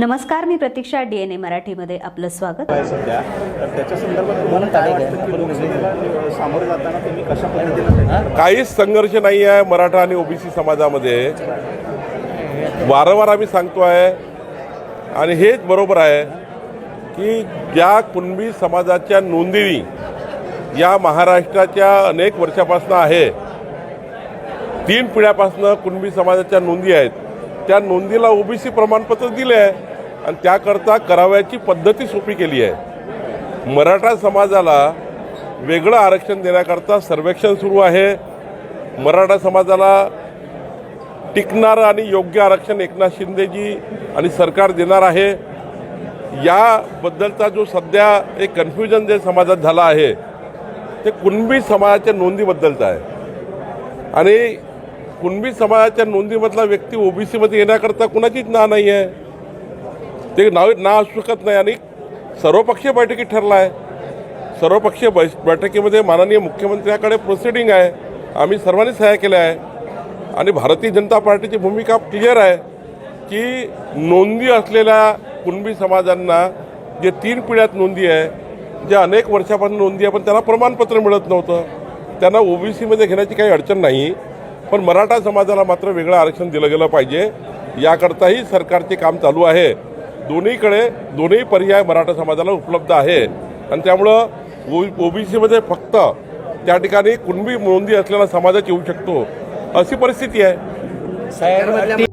नमस्कार मी प्रतीक्षा D N A मराठीमध्ये आपलं स्वागत. आहे सध्या? तर त्याच्या संदर्भात तुम्हाला काय वाटतं की लोकसभेला सामोरं जाताना तुम्ही कशा पद्धतीनं काहीच संघर्ष नाही आहे मराठा आणि ओबीसी समाजामध्ये. वारंवार आम्ही सांगतो आहे आणि हेच बरोबर आहे की ज्या कुणबी समाजाच्या नोंदी या महाराष्ट्राच्या अनेक वर्षापासून आहे तीन पिढ्यापासून कुणबी समाजाच्या नोंदी आहेत त्या नोंदीला ओबीसी प्रमाणपत्र दिले आहे आणि त्याकरता करावयाची पद्धती सोपी केली आहे. मराठा समाजाला वेगळं आरक्षण देण्याकरता सर्वेक्षण सुरू आहे. मराठा समाजाला टिकणारं आणि योग्य आरक्षण एकनाथ शिंदेजी आणि सरकार देणार आहे. याबद्दलचा जो सध्या एक कन्फ्युजन जे समाजात झाला आहे ते कुणबी समाजाच्या नोंदीबद्दलचं आहे. आणि कुणबी समाजाच्या नोंदीमधला व्यक्ती ओबीसीमध्ये येण्याकरता कुणाचीच ना नाही आहे ते नावे ना असू शकत नाही आणि सर्वपक्षीय बैठकीत ठरला आहे सर्वपक्षीय बै बैठकीमध्ये माननीय मुख्यमंत्र्याकडे प्रोसिडिंग आहे. आम्ही सर्वांनी सह्या केल्या आहे. आणि भारतीय जनता पार्टीची भूमिका क्लिअर आहे की नोंदी असलेल्या कुणबी समाजांना जे तीन पिढ्यात नोंदी आहे जे अनेक वर्षापासून नोंदी आहे पण त्यांना प्रमाणपत्र मिळत नव्हतं. त्यांना ओबीसीमध्ये घेण्याची काही अडचण नाही पण मराठा समाजाला मात्र वेगळं आरक्षण दिलं गेलं पाहिजे. याकरताही सरकारचे काम चालू आहे. दोन्हीकडे दोन्ही पर्याय मराठा समाजाला उपलब्ध आहे. आणि त्यामुळं ओ ओबीसीमध्ये फक्त त्या ठिकाणी कुणबी नोंदी असलेला समाजच येऊ शकतो. अशी परिस्थिती आहे.